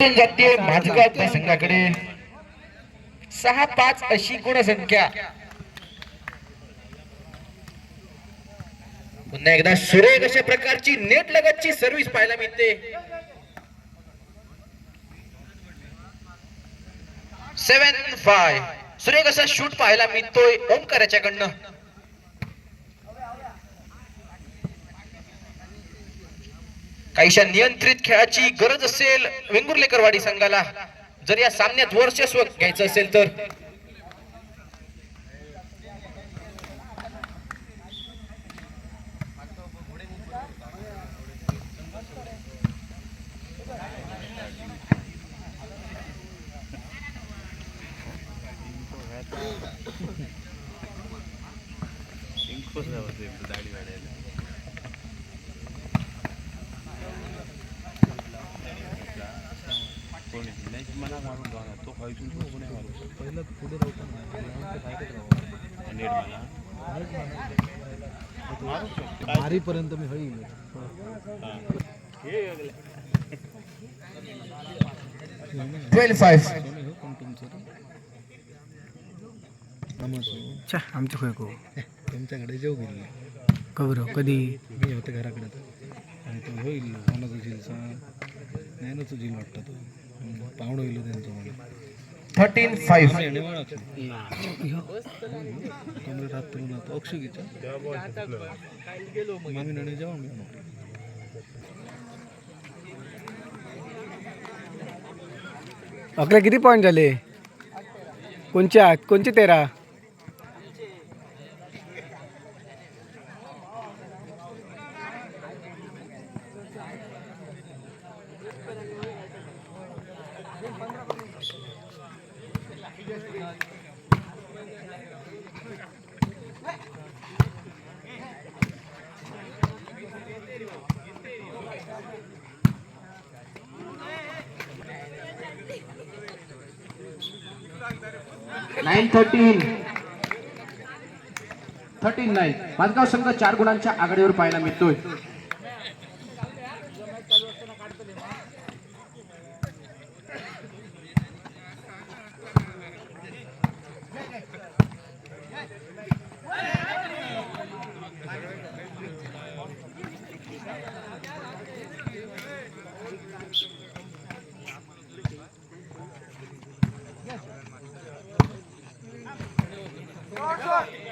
जाते माझगाव संघाकडे सहा पाच अशी गुणसंख्या. पुन्हा एकदा सुरेख अशा प्रकारची नेट लगतची सर्व्हिस पाहायला मिळते. सेवन फाय सुरेख असा शूट पाहायला मिळतोय ओमकार काहीशा नियंत्रित खेळाची गरज असेल वेंगुर्लेकरवाडी संघाला जर या सामन्यात वर्चस्व घ्यायचं असेल तर मला मारून जाणार तो खायचून तो कोणी मारू पहिलं पुढे राहतो नीट मला. मारीपर्यंत मी होईल. Twelve five. कोणी हो पण तुमचं नमस्कार चा आमचं खोय को तुमच्याकडे जेव गेले कबर कधी? मी होते घराकडे तर आणि तो होईल कोणाचा झिलचा नाही ना तो झिल वाटतं तो पाहुणं होईल त्यांचं थर्टीन फाईव्ह कमरेत हात मामी जेव्हा मी. अकरा किती पॉईंट झाले? कोणचे आहात कोणचे तेरा? Nine thirteen thirteen nine Mazgaon संघ चार गुणांच्या आघाडीवर पाहायला मिळतोय. Прошу!